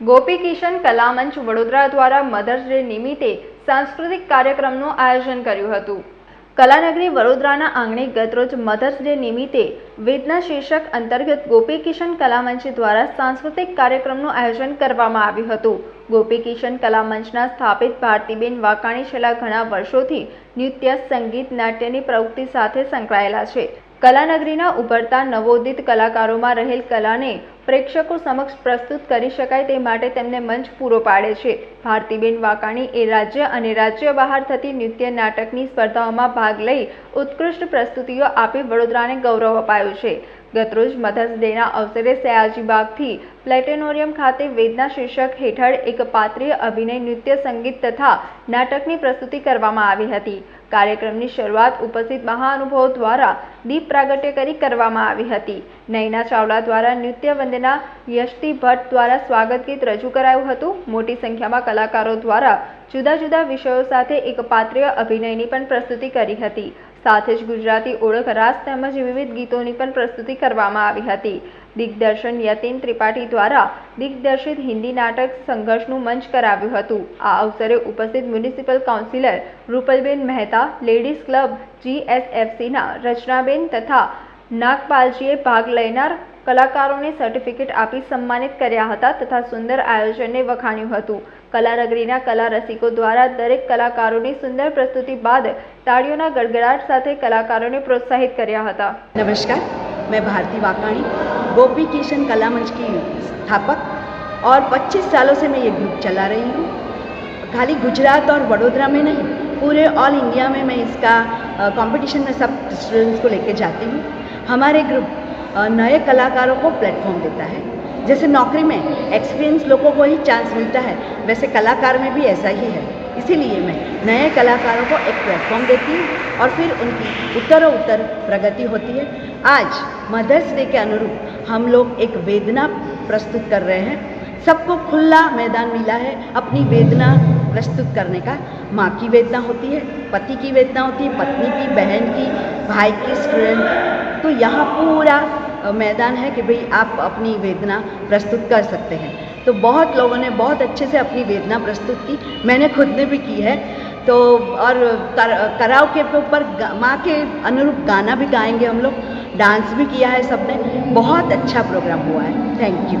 ગોપી કિશન કલામંચ વડોદરા દ્વારા mothers day નિમિત્તે સાંસ્કૃતિક કાર્યક્રમનું આયોજન કર્યું હતું. કલાનગરી વડોદરાના આંગણે ગતરોજ મધર્સ ડે નિમિત્તે વેદના શીર્ષક અંતર્ગત ગોપી કિશન કલામંચ દ્વારા સાંસ્કૃતિક કાર્યક્રમનું આયોજન કરવામાં આવ્યું હતું. ગોપી કિશન કલામંચના સ્થાપિત ભારતીબેન વાકાણી છેલ્લા ઘણા વર્ષોથી નૃત્ય, સંગીત, નાટ્યની પ્રવૃત્તિ સાથે સંકળાયેલા છે. કલાનગરીના ઉભરતા નવોદિત કલાકારોમાં રહેલ કલાને પ્રેક્ષકો સમક્ષ પ્રસ્તુત કરી શકાય તે માટે તેમને મંચ પૂરો પાડે છે. ભારતીબેન વાકાણી એ રાજ્ય અને રાજ્ય બહાર થતી નૃત્ય નાટકની સ્પર્ધાઓમાં ભાગ લઈ ઉત્કૃષ્ટ પ્રસ્તુતિઓ આપી વડોદરાને ગૌરવ અપાયું છે. ગતરોજ મધર્સ ડેના અવસરે સયાજીબાગથી પ્લેટેનોરિયમ ખાતે વેદના શીર્ષક હેઠળ એક પાત્રીય અભિનય નૃત્ય સંગીત તથા નાટકની પ્રસ્તુતિ કરવામાં આવી હતી. કાર્યક્રમની શરૂઆત ઉપસ્થિત મહાનુભાવો દ્વારા દીપ પ્રાગટ્ય કરી કરવામાં આવી હતી. નયના ચાવડા દ્વારા નૃત્ય વંદના યશતી ભટ્ટ દ્વારા સ્વાગત ગીત રજૂ કરાયું હતું. મોટી સંખ્યામાં કલાકારો દ્વારા જુદા જુદા વિષયો સાથે એક પાત્રીય અભિનયની પણ પ્રસ્તુતિ કરી હતી. સાથે જ ગુજરાતી ઓળખ રાસ તેમજ વિવિધ ગીતોની પણ પ્રસ્તુતિ કરવામાં આવી હતી. દિગ્દર્શન યતીન ત્રિપાઠી દ્વારા દિગ્દર્શિત હિન્દી નાટક સંઘર્ષનું મંચ કરાવ્યું હતું. આ અવસરે ઉપસ્થિત municipal councillor Rupalben Mehta, ladies club, જીએસએફસીના Rachnaben તથા નાગપાલજીએ ભાગ લેનાર કલાકારોને સર્ટિફિકેટ આપી સન્માનિત કર્યા હતા તથા સુંદર આયોજનને વખાણ્યું હતું કલાનગરીના કલા રસિકો દ્વારા દરેક કલાકારોની સુંદર પ્રસ્તુતિ બાદ તાળીઓના ગડગડાટ સાથે કલાકારોને પ્રોત્સાહિત કર્યા હતા नमस्कार मैं भारती वाकाणी गोपी किशन कला मंच की स्थापक और 25 सालों से मैं ये ग्रुप चला रही हूँ खाली गुजरात और वडोदरा में नहीं पूरे ऑल इंडिया में मैं इसका कंपटीशन में सब स्टूडेंट्स को लेके जाती हूँ हमारे ग्रुप नए कलाकारों को प्लेटफॉर्म देता है। जैसे नौकरी में एक्सपीरियंस लोगों को ही चांस मिलता है, वैसे कलाकार में भी ऐसा ही है। इसीलिए मैं नए कलाकारों को एक प्लेटफॉर्म देती हूँ और फिर उनकी उत्तर उत्तर प्रगति होती है। आज मदर्स डे के अनुरूप हम लोग एक वेदना प्रस्तुत कर रहे हैं। सबको खुला मैदान मिला है अपनी वेदना प्रस्तुत करने का। माँ की वेदना होती है पति की वेदना होती है पत्नी की बहन की भाई की स्टूडेंट तो यहाँ पूरा मैदान है कि भाई आप अपनी वेदना प्रस्तुत कर सकते हैं। तो बहुत लोगों ने बहुत अच्छे से अपनी वेदना प्रस्तुत की। मैंने खुद ने भी की है। तो और कर, कराओके के ऊपर माँ के अनुरूप गाना भी गाएँगे हम लोग। डांस भी किया है सबने। बहुत अच्छा प्रोग्राम हुआ है। Thank you